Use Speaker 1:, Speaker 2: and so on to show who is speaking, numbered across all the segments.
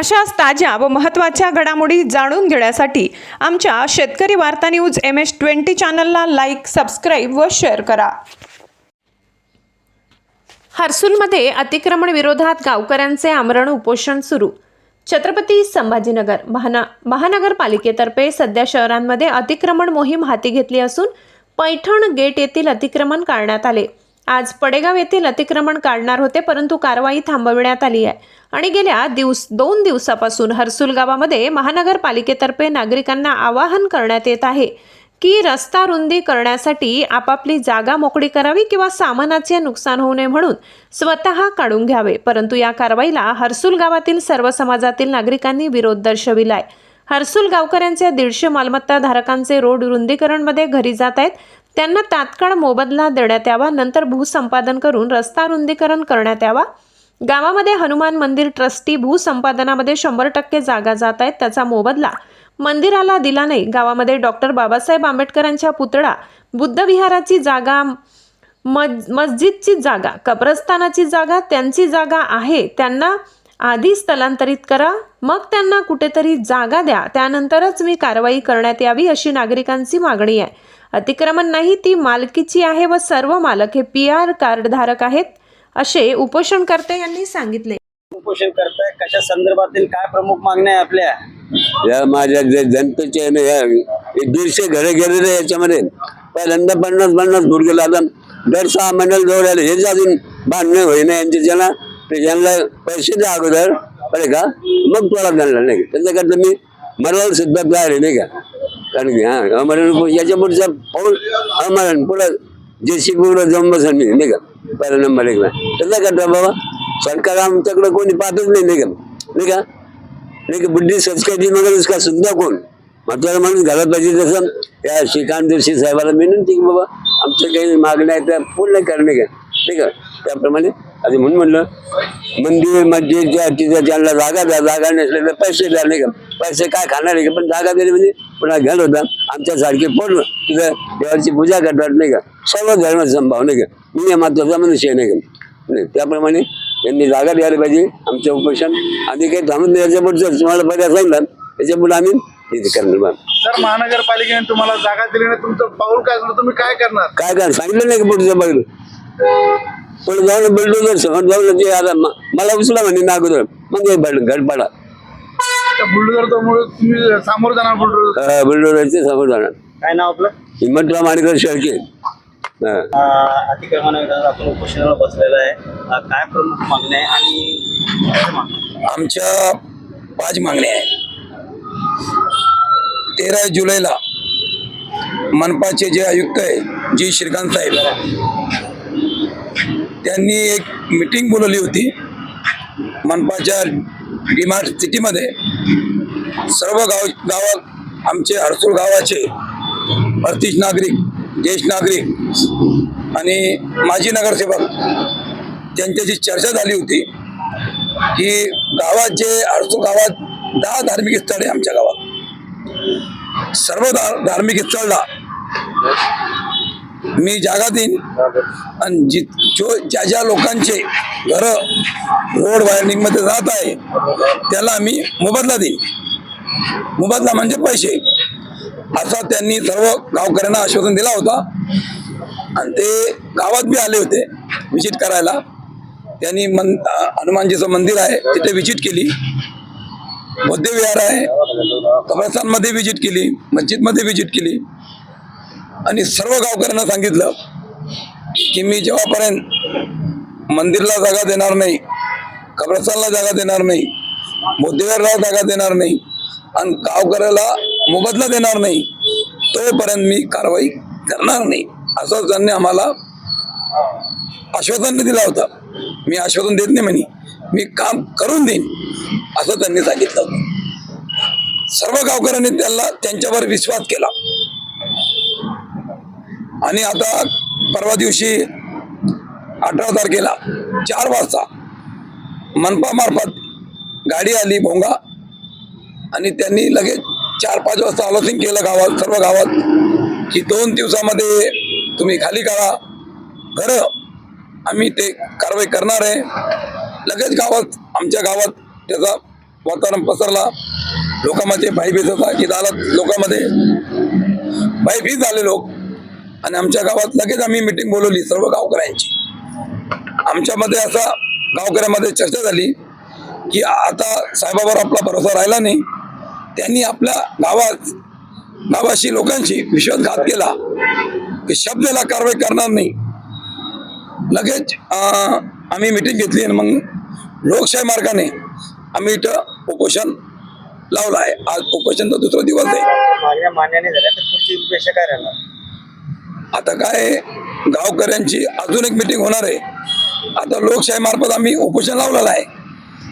Speaker 1: अशाच ताज्या व महत्त्वाच्या घडामोडी जाणून घेण्यासाठी आमच्या Shetkari Varta news M S twenty चॅनलला लाईक सबस्क्राईब व शेअर करा. हर्सूलमध्ये अतिक्रमण विरोधात गावकऱ्यांचे आमरण उपोषण सुरू. छत्रपती संभाजीनगर महाना महानगरपालिकेतर्फे सध्या शहरांमध्ये अतिक्रमण मोहीम हाती घेतली असून पैठण गेट येथील अतिक्रमण काढण्यात आले. आज पडेगाव येथील अतिक्रमण काढणार होते परंतु कारवाई थांबविण्यात आली आहे. आणि गेल्या दिवस दोन दिवसापासून हर्सुल गावामध्ये महानगरपालिकेतर्फे नागरिकांना आवाहन करण्यात येत आहे की रस्ता रुंदी करण्यासाठी आपापली जागा मोकळी करावी किंवा सामानाचे नुकसान होऊ नये म्हणून स्वतः काढून घ्यावे. परंतु या कारवाईला हर्सुल गावातील सर्व समाजातील नागरिकांनी विरोध दर्शविलाय. हर्सुल गावकऱ्यांचे दीडशे मालमत्ता धारकांचे रोड रुंदीकरणमध्ये घरी जात आहेत. त्यांना तात्काळ मोबदला देण्यात यावा नंतर भूसंपादन करून रस्ता रुंदीकरण करण्यात यावा. गावामध्ये हनुमान मंदिर ट्रस्टी भूसंपादनामध्ये शंभर टक्के जागा जात आहेत त्याचा मोबदला मंदिराला दिला नाही. गावामध्ये डॉक्टर बाबासाहेब आंबेडकरांच्या पुतळा बुद्धविहाराची जागा मज मस्जिदची जागा कब्रस्तानाची जागा त्यांची जागा आहे. त्यांना आधी स्थलांतरित करा मग त्यांना कुठेतरी जागा द्या. त्यानंतरच मी कारवाई करण्यात यावी अशी नागरिकांची मागणी आहे. अतिक्रमण नाही ती मालकीची आहे व सर्व मालक हे पी आर कार्डधारक आहेत असे उपोषणकर्ते यांनी सांगितले.
Speaker 2: उपोषण करताय कशा संदर्भातील काय प्रमुख मागण्या आहे आपल्या?
Speaker 3: या माझ्या जे जनतेचे आहे ना, या दीडशे घरे गेलेले याच्यामध्ये. पहिल्यांदा पन्नास पन्नास गेला आता दर सहा महिन्याला जवळ आले हे अजून बांधणे होईना यांचे ज्यांना ते ज्यांना पैसे द्या अगोदर बरे का? मग तुला त्यांना नाही. का त्याच्याकरता मी मराला सुद्धा तयार आहे नाही का? कारण की हा अमरण याच्या पुढचं पाऊल अमरण पुढं जे शिकवलं जाऊन मी नाही का? पहिला नंबर एकला करता बाबा. सरकार आमच्याकडं कोणी पाहतच नाही नाही का? नाही का? नाही का बुद्धी संस्कृती वगैरे का सुद्धा कोण? म्हातारा माणूस घालत पाहिजे तसं. त्या श्रीकांत जोशी साहेबाला विनंती की बाबा आमचं काही मागण्या आहेत त्या पूर्ण करणे का? ठीक आहे त्याप्रमाणे आधी म्हणून म्हणलं मंदिर मस्जिद ज्या तिथं ज्यांना जागा द्या जागा नसले तर पैसे द्या नाही का? पैसे काय खाणार आहे का? पण जागा दिली म्हणजे पुन्हा घाल होता. आमच्यासारखे पूर्ण तिथं देवाची पूजा करतात नाही का? सर्व धर्म संभाव नाही का? मी महत्त्वाचा मनुष्य नाही का? नाही त्याप्रमाणे यांनी जागा द्यायला पाहिजे आमचं उपोषण. आणि काही थांबून याच्या पुढचं तुम्हाला पर्याय सांगितलं त्याच्या पुढे आम्ही करणार.
Speaker 4: जर महानगरपालिकेने तुम्हाला जागा दिली नाही तुमचं पाऊल काय तुम्ही काय करणार?
Speaker 3: काय काय सांगितलं नाही का पुढचं बघलं पुढे जाऊन बिल्डोजर समोर जाऊन ते आता म- मला उचला म्हणे ना अगोदर. मग हे बड घडपाडा
Speaker 4: त्या बुलडोजरमुळे तुम्ही सामोरं जाणार बुलडोजर
Speaker 3: बिल्डोजरचे समोर जाणार.
Speaker 2: काय नाव आपलं?
Speaker 3: हिम्मतराव माणिकर शेळके. हा.
Speaker 2: अं, अतिक्रमण विरोधात आपण उपोषणाला बसलेलं आहे. अं, काय प्रमुख मागण्या आहे आणि?
Speaker 5: आमच्या पाच मागण्या आहेत. तेरा जुलैला मनपाचे जे आयुक्त आहे जी श्रीकांत साहेब त्यांनी एक मीटिंग बोलवली होती. मनपाच्या डिमार्ट सिटीमध्ये सर्व गाव गावात आमचे हरसूळ गावाचे परतीश नागरिक ज्येष्ठ नागरिक आणि माजी नगरसेवक त्यांच्याशी चर्चा झाली होती. की गावात जे अडचू गावात दहा धार्मिक स्थळ आहे आमच्या गावात. सर्व धा- धार्मिक स्थळला मी जागा देईन आणि जि जो ज्या ज्या लोकांचे घर रोड वायरिंगमध्ये जात आहे त्याला मी मोबदला देईन. मोबदला म्हणजे पैसे. असा त्यांनी सर्व गावकऱ्यांना आश्वासन दिला होता. आणि ते गावात बी आले होते विजिट करायला. त्यांनी मन हनुमानजीचं मंदिर आहे तिथे विजिट केली. बौद्ध विहार आहे. कब्रस्तानमध्ये व्हिजिट केली मस्जिदमध्ये व्हिजिट केली. आणि सर्व गावकऱ्यांना सांगितलं की मी जेव्हापर्यंत मंदिरला जागा देणार नाही कब्रस्तानला जागा देणार नाही बौद्धविहारला जागा देणार नाही आणि गावकऱ्याला मोबदला देणार नाही तोपर्यंत मी कारवाई करणार नाही. असं त्यांनी आम्हाला आश्वासन दिला होता. मी आश्वासन देत नाही म्हणे. मी काम करून देईन असं त्यांनी सांगितलं होतं. सर्व गावकऱ्यांनी त्यांना त्यांच्यावर विश्वास केला. आणि आता परवा दिवशी अठरा तारखेला चार वाजता मनपामार्फत गाडी आली भोंगा आणि त्यांनी लगेच चार पाच वाजता आलोचन केलं गावात सर्व गावात की दोन दिवसामध्ये तुम्ही खाली करा. खरं आम्ही ते कारवाई करणार आहे. लगेच गावात आमच्या गावात त्याचा वातावरण पसरला. लोकांमध्ये भयभीत होता की झाला लोकांमध्ये भयभीत झाले लोक. आणि आमच्या गावात लगेच आम्ही मिटिंग बोलवली सर्व गावकऱ्यांची. आमच्यामध्ये असा गावकऱ्यामध्ये चर्चा झाली की आता साहेबावर आपला भरोसा राहिला नाही. त्यांनी आपल्या गावात गावाशी लोकांशी विश्वासघात केला की शब्दाला कारवाई करणार नाही. लगेच अं, आम्ही मिटिंग घेतली आणि मग लोकशाही मार्गाने आम्ही इथं उपोषण लावलं आहे. आज उपोषणचा दुसरा दिवस आहे.
Speaker 2: मागण्या मान्य नाही झाल्या तर पुढची उपेक्षा काय राहणार?
Speaker 5: आता काय गावकऱ्यांची अजून एक मिटिंग होणार आहे. आता लोकशाही मार्फत आम्ही उपोषण लावलेलं आहे.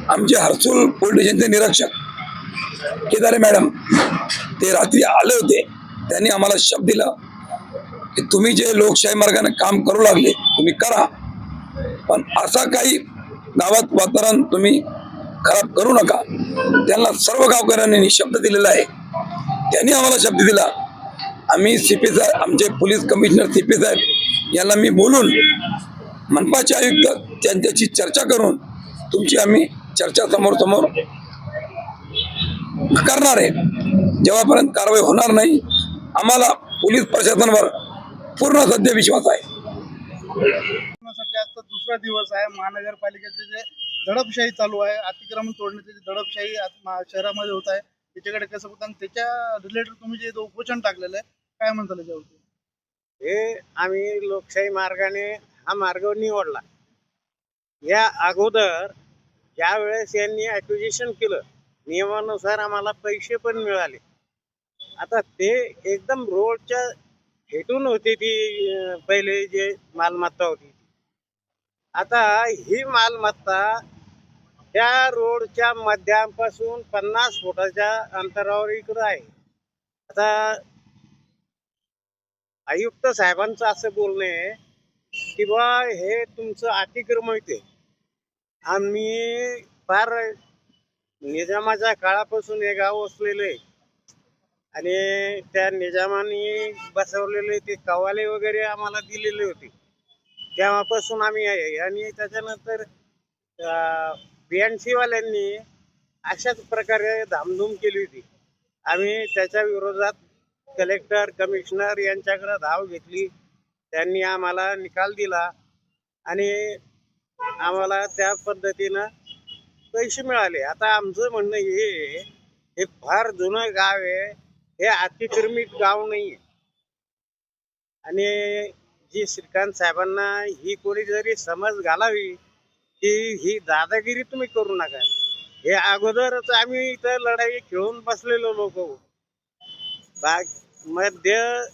Speaker 5: आमचे हर्सुल पोलीस निरीक्षक केदारे मॅडम ते रात्री आले होते. त्यांनी आम्हाला शब्द दिला की तुम्ही जे लोकशाही मार्गाने काम करू लागले तुम्ही करा. पण असा काही गावात वातावरण तुम्ही खराब करू नका. त्यांना सर्व गावकऱ्यांनी शब्द दिलेला आहे. त्यांनी आम्हाला शब्द दिला. आम्ही सी पी साहेब आमचे पोलीस कमिशनर सी पी साहेब यांना मी बोलून मनपाचे आयुक्त त्यांच्याशी चर्चा करून तुमची आम्ही चर्चा समोर समोर करणार आहे. जेव्हापर्यंत कारवाई होणार नाही आम्हाला पोलीस प्रशासनावर पूर्ण सध्या विश्वास आहे
Speaker 4: सध्या दुसरा दिवस आहे. महानगरपालिकेचे जे दडपशाही चालू आहे अतिक्रमण तोडण्याची जी दडपशाही शहरामध्ये होत आहे त्याच्याकडे कसं होतं? आणि त्याच्या रिलेटेड तुम्ही जे उपोषण टाकलेलं आहे काय म्हणता त्याच्यावरती
Speaker 6: हे आम्ही लोकशाही मार्गाने हा मार्ग निवडला. या अगोदर ज्या वेळेस यांनी ॲक्विजिशन केलं नियमानुसार आम्हाला पैसे पण मिळाले. आता ते एकदम रोडच्या हेटून होती ती पहिले जे मालमत्ता होती. आता ही मालमत्ता त्या रोडच्या मध्यापासून पन्नास फुटाच्या अंतरावर इकडं आहे. आता आयुक्त साहेबांचं असं बोलणं आहे की बा हे तुमचं अतिक्रमण आहे आम्ही फार निजामाच्या काळापासून हे गाव असलेलं आहे. आणि त्या निजामाने बसवलेले ते कवाले वगैरे आम्हाला दिलेले होते. तेव्हापासून आम्ही आहे. आणि त्याच्यानंतर बी एन सीवाल्यांनी अशाच प्रकारे धामधूम केली होती. आम्ही त्याच्या विरोधात कलेक्टर कमिशनर यांच्याकडे धाव घेतली. त्यांनी आम्हाला निकाल दिला आणि आम्हाला त्या पद्धतीनं पैसे मिळाले. आता आमचं म्हणणं हे हे फार जुनं गाव आहे हे अतिक्रमित गाव नाही आणि जी श्रीकांत साहेबांना ही कोणी जरी समज घालावी की ही दादागिरी तुम्ही करू नका. हे अगोदरच आम्ही इथं लढाई खेळून बसलेलो लोक. बाग मध्य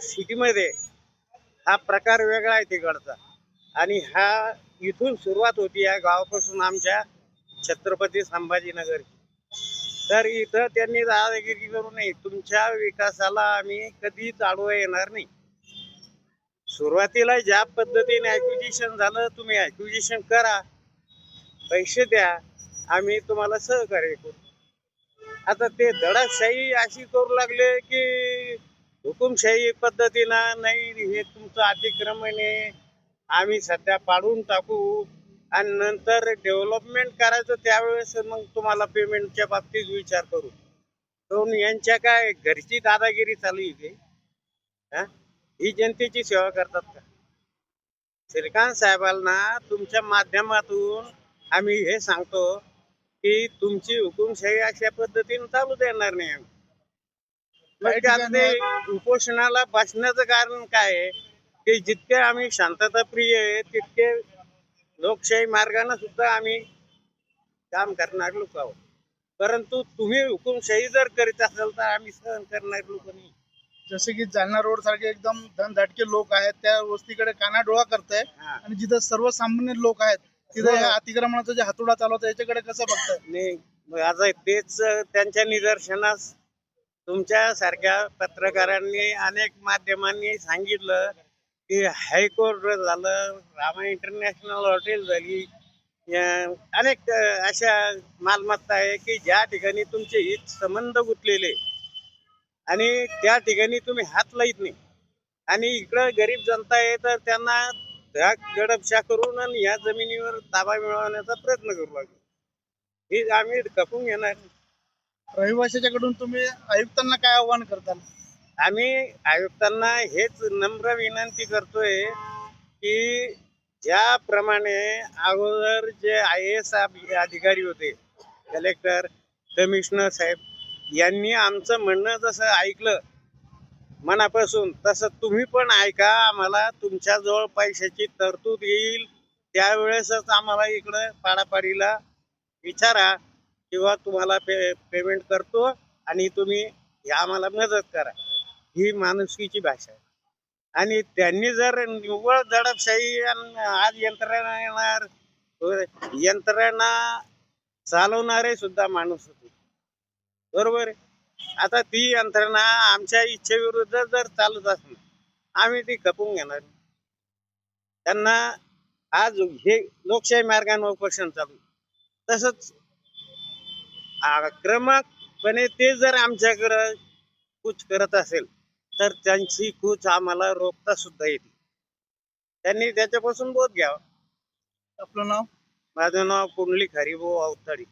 Speaker 6: सिटीमध्ये हा प्रकार वेगळा आहे तिकडचा. आणि हा इथून सुरुवात होती या गावापासून आमच्या छत्रपती संभाजीनगर. तर इथं त्यांनी दादागिरी करू नये. तुमच्या विकासाला आम्ही कधीच आडवं येणार नाही. सुरुवातीला ज्या पद्धतीने ॲक्विजिशन झालं तुम्ही ॲक्विजिशन करा. पैसे द्या. आम्ही तुम्हाला सहकार्य करू. आता ते धडाशाही अशी करू लागले की हुकुमशाही पद्धतीनं नाही हे तुमचं अतिक्रमण आहे आम्ही सध्या पाडून टाकू. आणि नंतर डेव्हलपमेंट करायचं त्यावेळेस मग तुम्हाला पेमेंटच्या बाबतीत विचार करू. म्हणून यांच्या काय घरची दादागिरी चालू इथे हा? ही जनतेची सेवा करतात का? श्रीकांत साहेबांना तुमच्या माध्यमातून आम्ही हे सांगतो की तुमची हुकुमशाही अशा पद्धतीने चालू देणार नाही आम्ही.
Speaker 4: काही
Speaker 6: मग त्यात ते उपोषणाला बसण्याचं कारण काय आहे? की जितके आम्ही शांतता प्रिय आहे तितके लोकशाही मार्गाने सुद्धा आम्ही काम करणार लोक आहोत. परंतु तुम्ही हुकुमशाही जर करीत असाल तर आम्ही सहन करणार लोक नाही.
Speaker 4: जसे की जालना रोड सारखे एकदम धनधाटके लोक आहेत त्या वस्तीकडे कानाडोळा करताय
Speaker 6: हा.
Speaker 4: आणि जिथं सर्वसामान्य लोक आहेत तिथं ह्या अतिक्रमणाचा जे हातोडा चालवतो याच्याकडे कसं बघताय?
Speaker 6: नाही मग आता तेच त्यांच्या निदर्शनास तुमच्या सारख्या पत्रकारांनी अनेक माध्यमांनी सांगितलं की हायकोर्ट झालं रामा इंटरनॅशनल हॉटेल झाली. अनेक अशा मालमत्ता आहे की ज्या ठिकाणी तुमचे हित संबंध गुंतलेले आणि त्या ठिकाणी तुम्ही हात लाईत नाही. आणि इकडं गरीब जनता आहे तर त्यांना धाक दडपशा करून आणि या जमिनीवर ताबा मिळवण्याचा प्रयत्न करू लागले. ही आम्ही खपून घेणार.
Speaker 4: रहिवाशाच्याकडून तुम्ही आयुक्तांना काय आव्हान करताल?
Speaker 6: आम्ही आयुक्तांना हेच नम्र विनंती करतोय की ज्याप्रमाणे अगोदर जे आय एस अधिकारी होते कलेक्टर कमिशनर साहेब यांनी आमचं म्हणणं जसं ऐकलं मनापासून तसं तुम्ही पण ऐका आम्हाला तुमच्याजवळ पैशाची तरतूद येईल. त्यावेळेसच आम्हाला इकडं पाडापाडीला विचारा किंवा तुम्हाला पे पेमेंट करतो आणि तुम्ही हे आम्हाला मदत करा. ही माणुसकीची भाषा आहे. आणि त्यांनी जर निव्वळ दडपशाही आज यंत्रणा येणार यंत्रणा चालवणारे सुद्धा माणूस होते. बरोबर आहे? आता ती यंत्रणा आमच्या इच्छेविरुद्ध जर चालत असेल आम्ही ती खपून घेणार त्यांना आज हे लोकशाही मार्गाने उपोषण चालू. तसंच आक्रमकपणे ते जर आमच्याकडं कूच करत असेल तर त्यांची कूच आम्हाला रोखता सुद्धा येते. त्यांनी त्याच्यापासून बोध घ्यावा.
Speaker 4: आपलं नाव?
Speaker 6: माझं नाव कुंडली हरिभाऊ अवताडी